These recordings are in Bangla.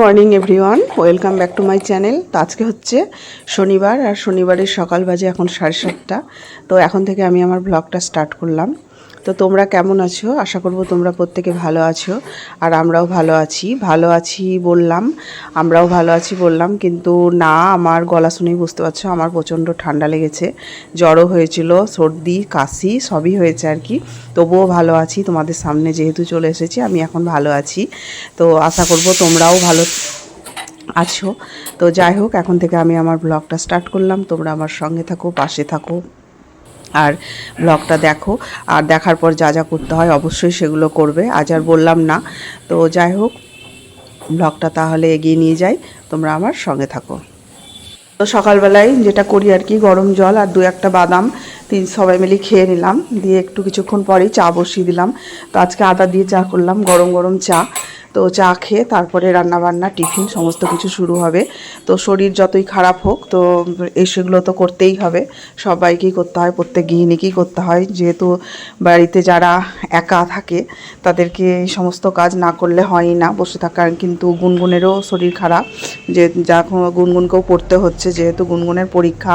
Morning everyone welcome back to my channel তো আজকে হচ্ছে শনিবার, আর শনিবারের সকাল বাজে এখন সাড়ে সাতটা। তো এখন থেকে আমি আমার ব্লগটা স্টার্ট করলাম। তো তোমরা কেমন আছো? আশা করব তোমরা প্রত্যেকে ভালো আছো। আর আমরাও ভালো আছি। ভালো আছি বললাম, আমরাও ভালো আছি বললাম, কিন্তু না, আমার গলা শুনেই বুঝতে পারছ, আমার প্রচণ্ড ঠান্ডা লেগেছে। জ্বরও হয়েছিল, সর্দি, কাশি, সবই হয়েছে আর কি। তবুও ভালো আছি, তোমাদের সামনে যেহেতু চলে এসেছি, আমি এখন ভালো আছি। তো আশা করব তোমরাও ভালো আছো। তো যাই হোক, এখন থেকে আমি আমার ব্লগটা স্টার্ট করলাম। তোমরা আমার সঙ্গে থাকো, পাশে থাকো। আর ব্লগটা দেখো। আর দেখার পর যা যা করতে হয় অবশ্যই সেগুলো করবে। আজ আর বললাম না। তো যাই হোক, ব্লগটা তাহলে এগিয়ে নিয়ে যাই। তোমরা আমার সঙ্গে থাকো। তো সকালবেলায় যেটা করি আর কি, গরম জল আর দু একটা বাদাম, তিন সবাই মিলে খেয়ে নিলাম। দিয়ে একটু কিছুক্ষণ পরেই চা বসিয়ে দিলাম। তো আজকে আদা দিয়ে চা করলাম, গরম গরম চা। তো চা খেয়ে তারপরে রান্নাবান্না, টিফিন, সমস্ত কিছু শুরু হবে। তো শরীর যতই খারাপ হোক, তো এই সেগুলো তো করতেই হবে। সবাইকেই করতে হয়? প্রত্যেক গৃহিণীকেই করতে হয়? যেহেতু বাড়িতে যারা একা থাকে, তাদেরকে এই সমস্ত কাজ না করলে হয়ই না বসে থাকার। কিন্তু গুনগুনেরও শরীর খারাপ। যে যা গুনগুনকেও পড়তে হচ্ছে, যেহেতু গুনগুনের পরীক্ষা।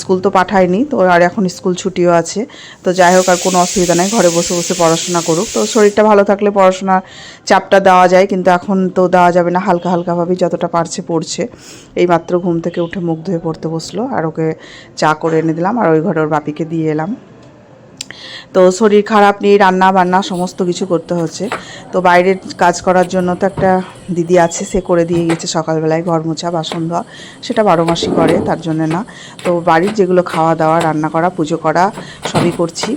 স্কুল তো পাঠায়নি, তো আর এখন স্কুল ছুটিও আছে। তো যাই হোক, আর কোনো অসুবিধা নেই, ঘরে বসে বসে পড়াশোনা করুক। তো শরীরটা ভালো থাকলে পড়াশোনার চাপটা দেওয়া যায়, কিন্তু এখন তো দেওয়া যাবে না। হালকা হালকাভাবেই যতটা পারছে পড়ছে। এই মাত্র ঘুম থেকে উঠে মুখ ধুয়ে পড়তে বসল আর ওকে চা করে এনে দিলাম আর ওই ঘরে ওর বাপিকে দিয়ে এলাম। তো শরীর খারাপ নিয়ে রান্না বান্না সমস্ত কিছু করতে হচ্ছে। তো বাইরের কাজ করার জন্য তো একটা দিদি আছে, সে করে দিয়ে গেছে সকালবেলায় ঘর মোছা, বাসন ধোয়া। সেটা বারো মাসই করে, তার জন্য না। তো বাড়ির যেগুলো খাওয়া দাওয়া, রান্না করা, পুজো করা, সবই করছি।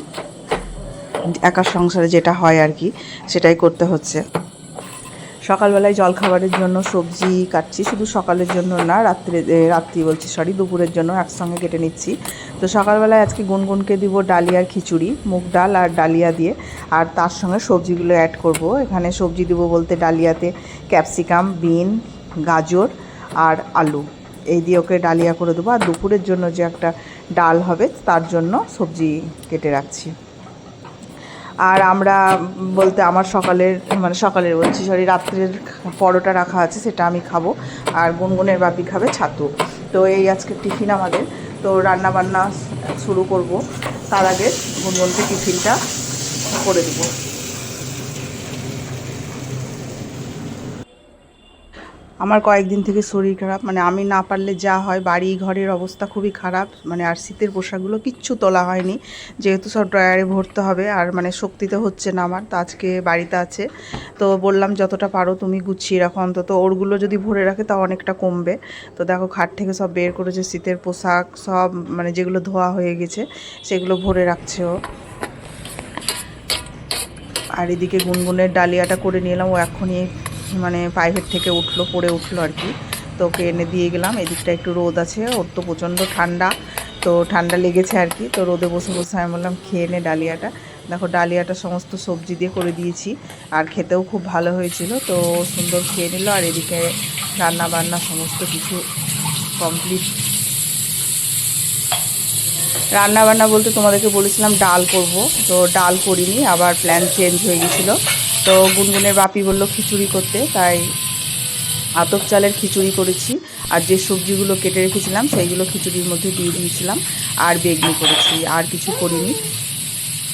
একার সংসারে যেটা হয় আর কি, সেটাই করতে হচ্ছে। সকালবেলায় জলখাবারের জন্য সবজি কাটছি, শুধু সকালের জন্য না, রাত্রে রাত্রি বলছি সরি দুপুরের জন্য একসঙ্গে কেটে নিচ্ছি। তো সকালবেলায় আজকে গুনগুনকে দিব ডালিয়ার খিচুড়ি, মুগ ডাল আর ডালিয়া দিয়ে, আর তার সঙ্গে সবজিগুলো অ্যাড করব। এখানে সবজি দিব বলতে ডালিয়াতে ক্যাপসিকাম বিন গাজর আর আলু। এই দিয়ে ওকে ডালিয়া করে দেবো। আর দুপুরের জন্য যে একটা ডাল হবে, তার জন্য সবজি কেটে রাখছি। আর আমরা বলতে আমার সকালের মানে সকালের বলছি সরি রাত্রের পরোটা রাখা আছে, সেটা আমি খাব। আর গুনগুনের বাপি খাবে ছাতু। তো এই আজকে টিফিন আমাদের। তো রান্না বান্না শুরু করব। তার আগে গুনগুনকে টিফিনটা করে দেবো। আমার কয়েকদিন থেকে শরীর খারাপ মানে আমি না পারলে যা হয়, বাড়ি, ঘরের অবস্থা খুবই খারাপ মানে আর শীতের পোশাকগুলো কিচ্ছু তোলা হয়নি, যেহেতু সব ড্রয়ারে ভরতে হবে, আর মানে শক্তিতে হচ্ছে না আমার, তো আজকে বাড়িতে আছে, তো বললাম যতটা পারো তুমি গুছিয়ে রাখো, অন্তত ওরগুলো যদি ভরে রাখে তা অনেকটা কমবে, তো দেখো খাট থেকে সব বের করেছে, শীতের পোশাক সব মানে যেগুলো ধোয়া হয়ে গেছে, সেগুলো ভরে রাখছে ও। আর এদিকে গুনগুনের ডালিয়াটা করে নিলাম ও এখনই মানে প্রাইভেট থেকে উঠল, পড়ে উঠল আর কি। তো ওকে এনে দিয়ে গেলাম, এদিকটা একটু রোদ আছে, ওর তো প্রচণ্ড ঠান্ডা। তো ঠান্ডা লেগেছে আর কি, তো রোদে বসে বসে আমি বললাম, খেয়ে নে ডালিয়াটা। দেখো, ডালিয়াটা সমস্ত সবজি দিয়ে করে দিয়েছি, আর খেতেও খুব ভালো হয়েছিল। তো সুন্দর খেয়ে নিল, আর এদিকে রান্না বান্না সমস্ত কিছু কমপ্লিট রান্না বান্না বলতে তোমাদেরকে বলেছিলাম, ডাল করব। তো ডাল করিনি, আবার প্ল্যান চেঞ্জ হয়ে গেছিল। তো গুনগুনের বাপি বলল, খিচুড়ি করতে। তাই আতপ চালের খিচুড়ি করেছি। আর যে সবজিগুলো কেটে রেখেছিলাম, সেইগুলো খিচুড়ির মধ্যে দিয়ে দিয়েছিলাম। আর বেগনি করেছি, আর কিছু করিনি।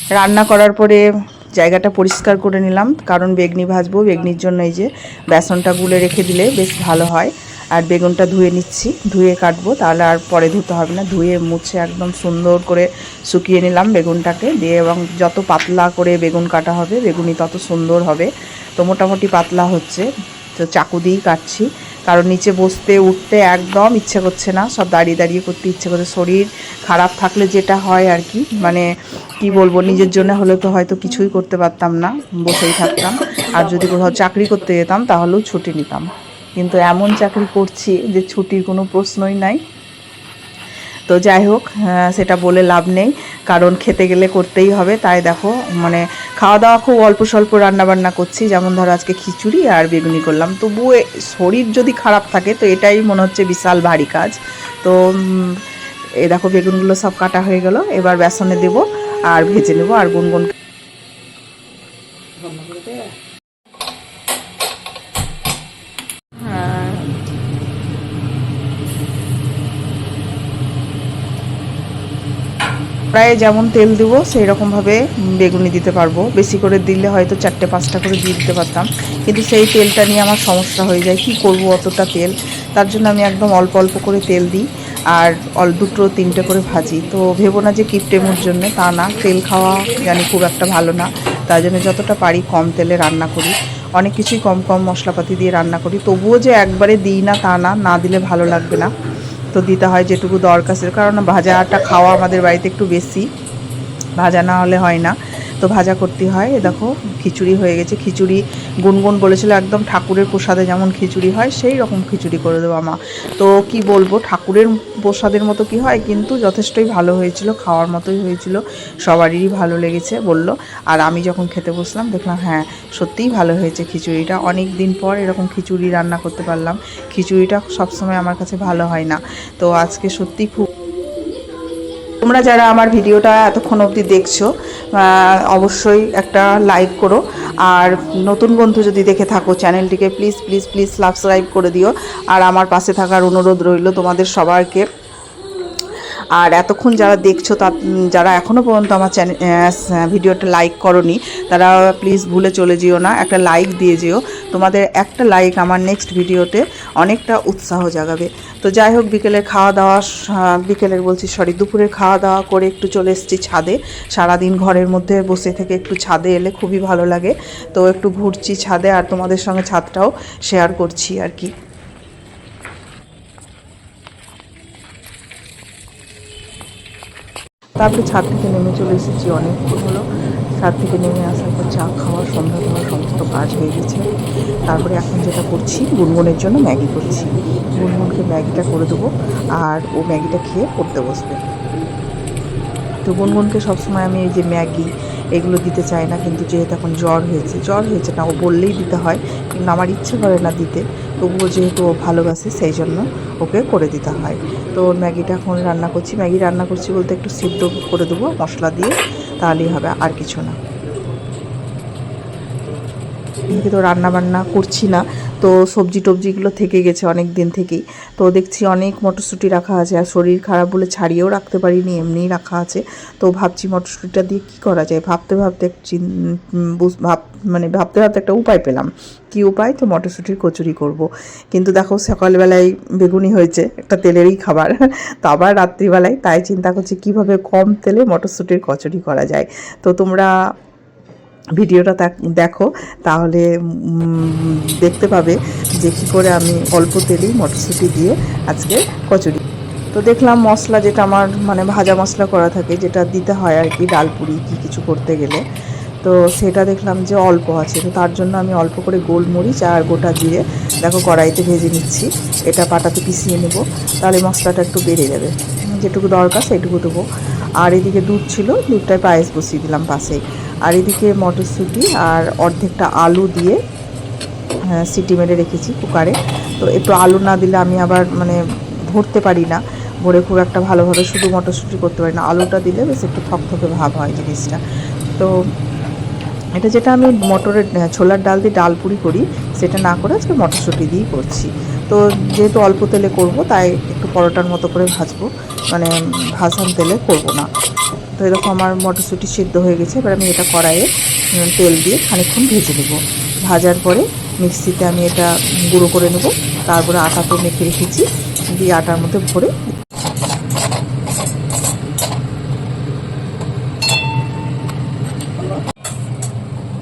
রান্না করার পরে জায়গাটা পরিষ্কার করে নিলাম, কারণ বেগনি ভাজবো। বেগনির জন্য এই যে বেসনটা গুলে রেখে দিলে বেশ ভালো হয়। আর বেগুনটা ধুয়ে নিচ্ছি। ধুয়ে কাটবো, তাহলে আর পরে ধুতে হবে না। ধুয়ে মুছে একদম সুন্দর করে শুকিয়ে নিলাম বেগুনটাকে দিয়ে এবং যত পাতলা করে বেগুন কাটা হবে বেগুনি তত সুন্দর হবে। তো মোটামুটি পাতলা হচ্ছে। তো চাকু দিয়েই কাটছি। কারণ নিচে বসতে, উঠতে একদম ইচ্ছে করছে না। সব দাঁড়িয়ে দাঁড়িয়ে করতে ইচ্ছে করছে। শরীর খারাপ থাকলে যেটা হয় আর কি মানে কি বলব, নিজের জন্য হলে তো হয়তো কিছুই করতে পারতাম না, বসেই থাকতাম। আর যদি কোথাও চাকরি করতে যেতাম, তাহলেও ছুটি নিতাম। কিন্তু এমন চাকরি করছি যে ছুটির কোনো প্রশ্নই নাই। তো যাই হোক সেটা বলে লাভ নেই, কারণ খেতে গেলে করতেই হবে। তাই দেখো মানে খাওয়া দাওয়া খুব অল্প স্বল্প রান্নাবান্না করছি। যেমন ধরো আজকে খিচুড়ি আর বেগুনি করলাম। তবুও এ- শরীর যদি খারাপ থাকে, তো এটাই মনে হচ্ছে বিশাল ভারী কাজ। তো এই দেখো বেগুনগুলো সব কাটা হয়ে গেল। এবার বেসনে দেবো আর ভেজে নেব আর গুনগুন প্রায় যেমন তেল দেবো সেই রকমভাবে বেগুনি দিতে পারব। বেশি করে দিলে হয়তো চারটে, পাঁচটা করে দিয়ে দিতে পারতাম। কিন্তু সেই তেলটা নিয়ে আমার সমস্যা হয়ে যায়, কি করব অতটা তেল? তার জন্য আমি একদম অল্প অল্প করে তেল দিই। আর অল, দুটো, তিনটে করে ভাজি। তো ভেবো না যে কিপটেমোর জন্য, তা না। তেল খাওয়া জানি খুব একটা ভালো না। তাই জন্য যতটা পারি কম তেলে রান্না করি। অনেক কিছুই কম কম মশলাপাতি দিয়ে রান্না করি। তবুও যে একবারে দিই না, তা না। না দিলে ভালো লাগবে না। তো দিতে হয় যেটুকু দরকার কারণ ভাজাটা খাওয়া আমাদের বাড়িতে একটু বেশি। ভাজা না হলে হয় না। ভাজা করতে হয়। এ দেখো, খিচুড়ি হয়ে গেছে। খিচুড়ি গুনগুন বলেছিল, একদম ঠাকুরের প্রসাদে যেমন খিচুড়ি হয়, সেই রকম খিচুড়ি করে দেবো মা তো কি বলব, ঠাকুরের প্রসাদের মতো কি হয়, কিন্তু যথেষ্টই ভালো হয়েছিল, খাওয়ার মতোই হয়েছিল। সবারই ভালো লেগেছে বলল। আর আমি যখন খেতে বসলাম, দেখলাম হ্যাঁ সত্যিই ভালো হয়েছে খিচুড়িটা। অনেক দিন পর এরকম খিচুড়ি রান্না করতে পারলাম। খিচুড়িটা সবসময় আমার কাছে ভালো হয় না। তো আজকে সত্যিই খুব তোমরা যারা আমার ভিডিওটা এতক্ষণ অবধি দেখছ অবশ্যই একটা লাইক করো। আর নতুন বন্ধু যদি দেখে থাকো চ্যানেলটিকে প্লিজ প্লিজ প্লিজ সাবস্ক্রাইব করে দিও। আর আমার পাশে থাকার অনুরোধ রইল তোমাদের সবাইকে। আর এতক্ষণ যারা দেখছ তা যারা এখনও পর্যন্ত আমার চ্যানেল ভিডিওটা লাইক করনি, তারা প্লিজ ভুলে চলে যেও না। একটা লাইক দিয়ে যেও। তোমাদের একটা লাইক আমার নেক্সট ভিডিওতে অনেকটা উৎসাহ জাগাবে। তো যাই হোক, বিকেলের খাওয়া দাওয়া বিকেলের বলছি সরি দুপুরের খাওয়া দাওয়া করে একটু চলে এসেছি ছাদে। সারাদিন ঘরের মধ্যে বসে থেকে একটু ছাদে এলে খুবই ভালো লাগে। তো একটু ঘুরছি ছাদে আর তোমাদের সঙ্গে ছাদটাও শেয়ার করছি আর কি। তারপরে ছাদ থেকে নেমে চলে এসেছি অনেকক্ষণ হলো। ছাদ থেকে নেমে আসার পর চা খাওয়া সন্ধ্যা খাওয়া সমস্ত কাজ হয়ে গেছে। তারপরে এখন যেটা করছি, গুনগুনের জন্য ম্যাগি করছি। গুনগুনকে ম্যাগিটা করে দেবো আর ও ম্যাগিটা খেয়ে পড়তে বসবে। তো গুনগুনকে সবসময় আমি এই যে ম্যাগি এগুলো দিতে চাই না, কিন্তু যেহেতু এখন জ্বর হয়েছে জ্বর হয়েছে না, ও বললেই দিতে হয়, কিন্তু আমার ইচ্ছে করে না দিতে। তবুও যেহেতু ও ভালোবাসে, সেই জন্য ওকে করে দিতে হয়। তো ম্যাগিটা এখন রান্না করছি। ম্যাগি রান্না করছি বলতে একটু সিদ্ধ করে দেবো, মশলা দিয়ে। তাহলেই হবে আর কিছু না। এদিকে তো রান্না বান্না করছি না, তো সবজি টবজিগুলো থেকে গেছে অনেক দিন থেকেই। তো দেখছি অনেক মটরশুঁটি রাখা আছে, আর শরীর খারাপ বলে ছাড়িয়েও রাখতে পারিনি, এমনিই রাখা আছে। তো ভাবছি মটরশুঁটিটা দিয়ে কী করা যায়? ভাবতে ভাবতে ভাব মানে ভাবতে ভাবতে একটা উপায় পেলাম। কি উপায়? তো মটরশুঁটির কচুরি করব। কিন্তু দেখো সকালবেলায় বেগুনি হয়েছে, একটা তেলেরই খাবার, তো আবার রাত্রিবেলায় তাই চিন্তা করছি কীভাবে কম তেলে মটরশুঁটির কচুরি করা যায়। তো তোমরা ভিডিওটা দেখো তাহলে দেখতে পাবে যে কী করে আমি অল্প তেলেই মটরশুঁটি দিয়ে আজকে কচুরি। তো দেখলাম মশলা যেটা আমার মানে ভাজা মশলা করা থাকে, যেটা দিতে হয় আর কি, ডাল পুরি কি কিছু করতে গেলে। তো সেটা দেখলাম যে অল্প আছে, তো তার জন্য আমি অল্প করে গোলমরিচ আর গোটা জিরে, দেখো কড়াইতে ভেজে নিচ্ছি। এটা পাটাতে পিষিয়ে নেব, তাহলে মশলাটা একটু বেড়ে যাবে। যেটুকু দরকার সেটুকু দেবো। আর এদিকে দুধ ছিল, দুধটায় পায়েস বসিয়ে দিলাম পাশে। আর এদিকে মটরশুঁটি আর অর্ধেকটা আলু দিয়ে হ্যাঁ, সিটি মেরে রেখেছি কুকারে। তো একটু আলু না দিলে আমি আবার মানে ভরতে পারি না। ভরে খুব একটা ভালোভাবে শুধু মটরশুঁটি করতে পারি না। আলুটা দিলে বেশ একটু থকথকে ভাব হয় জিনিসটা। তো এটা যেটা আমি মটরের ছোলার ডাল দিয়ে ডাল পুরি করি সেটা না করে আজকে মটরশুঁটি দিয়েই করছি। তো যেহেতু অল্প তেলে করব, তাই একটু পরোটার মতো করে ভাজবো। মানে ভাজান তেলে করব না। তো এরকম আমার মটরশুঁটি সিদ্ধ হয়ে গেছে, এবার আমি এটা কড়াইয়ে তেল দিয়ে খানিক্ষণ ভেজে নেব। ভাজার পরে মিক্সিতে আমি এটা গুঁড়ো করে নেব। তারপরে আটাতে মেখে রেখেছি। দিয়ে আটার মধ্যে ভরে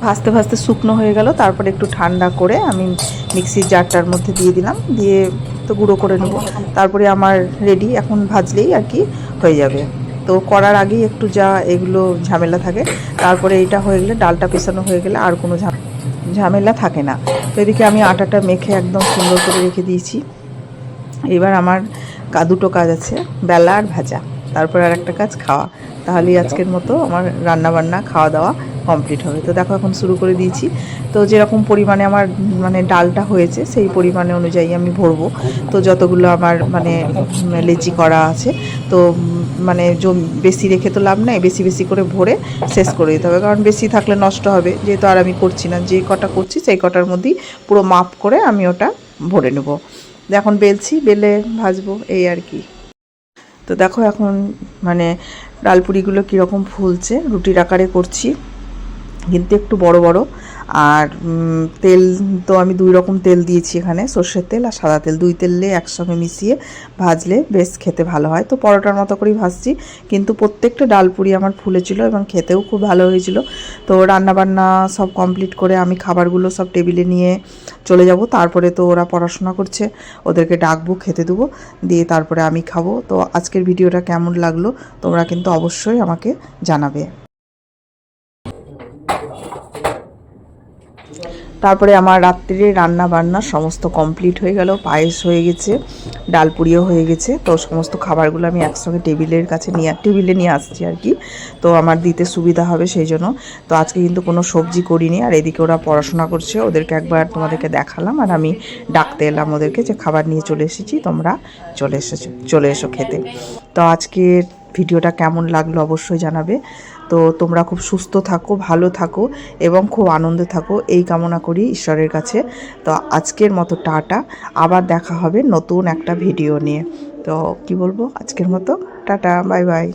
ভাজতে ভাজতে শুকনো হয়ে গেল, তারপরে একটু ঠান্ডা করে আমি মিক্সির জারটার মধ্যে দিয়ে দিলাম, দিয়ে তো গুঁড়ো করে নেব। তারপরে আমার রেডি, এখন ভাজলেই আর কি হয়ে যাবে। তো করার আগেই একটু যা এগুলো ঝামেলা থাকে, তারপরে এটা হয়ে গেলে ডালটা পেছানো হয়ে গেলে আর কোনো ঝাম- ঝামেলা থাকে না। তো এদিকে আমি আটাটা মেখে একদম সুন্দর করে রেখে দিয়েছি। এবার আমার দুটো কাজ আছে, বেলা আর ভাজা। তারপর আর একটা কাজ, খাওয়া। তাহলেই আজকের মতো আমার রান্না বান্না খাওয়া দাওয়া কমপ্লিট হবে। তো দেখো এখন শুরু করে দিয়েছি। তো যেরকম পরিমাণে আমার মানে ডালটা হয়েছে, সেই পরিমাণে অনুযায়ী আমি ভরবো। তো যতগুলো আমার মানে লেচি করা আছে, তো মানে জম- বেশি রেখে তো লাভ নেই, বেশি বেশি করে ভরে শেষ করে দিতে হবে। কারণ বেশি থাকলে নষ্ট হবে, যেহেতু আর আমি করছি না। যে কটা করছি, সেই কটার মধ্যেই পুরো মাপ করে আমি ওটা ভরে নেব। এখন বেলছি, বেলে ভাজবো, এই আর কি। তো দেখো এখন মানে ডালপুরিগুলো কীরকম ফুলছে রুটির আকারে করছি। কিন্তু একটু বড় বড়। আর তেল তো আমি দুই রকম তেল দিয়েছি এখানে, সর্ষের তেল আর সাদা তেল। দুই তেলে একসঙ্গে মিশিয়ে ভাজলে বেশ খেতে ভালো হয়। তো পরোটার মতো করেই ভাজছি, কিন্তু প্রত্যেকটা ডালপুরি আমার ফুলেছিল এবং খেতেও খুব ভালো হয়েছিল। তো রান্নাবান্না সব কমপ্লিট করে আমি খাবারগুলো সব টেবিলে নিয়ে চলে যাব। তারপরে তো ওরা পড়াশোনা করছে, ওদেরকে ডাকবো, খেতে দেবো, দিয়ে তারপরে আমি খাব। তো আজকের ভিডিওটা কেমন লাগল, তোমরা কিন্তু অবশ্যই আমাকে জানাবে। তারপরে আমার রাত্রিরে রান্না বান্না সমস্ত কমপ্লিট হয়ে গেল, পায়েস হয়ে গেছে, ডাল পুরিও হয়ে গেছে। তো সমস্ত খাবারগুলো আমি একসঙ্গে টেবিলের কাছে নিয়ে টেবিলে নিয়ে আসছি আর কি। তো আমার দিতে সুবিধা হবে সেই জন্য। তো আজকে কিন্তু কোনো সবজি করিনি আর এদিকে ওরা পড়াশোনা করছে, ওদেরকে একবার তোমাদেরকে দেখালাম আর আমি ডাকতে এলাম ওদেরকে যে খাবার নিয়ে চলে এসেছি, তোমরা চলে এসেছ চলে এসো খেতে। তো আজকের ভিডিওটা কেমন লাগল অবশ্যই জানাবে। তো তোমরা খুব সুস্থ থাকো, ভালো থাকো এবং খুব আনন্দে থাকো। এই কামনা করি ঈশ্বরের কাছে। তো আজকের মতো টাটা। আবার দেখা হবে নতুন একটা ভিডিও নিয়ে। তো কি বলব? আজকের মতো। Tata, bye bye.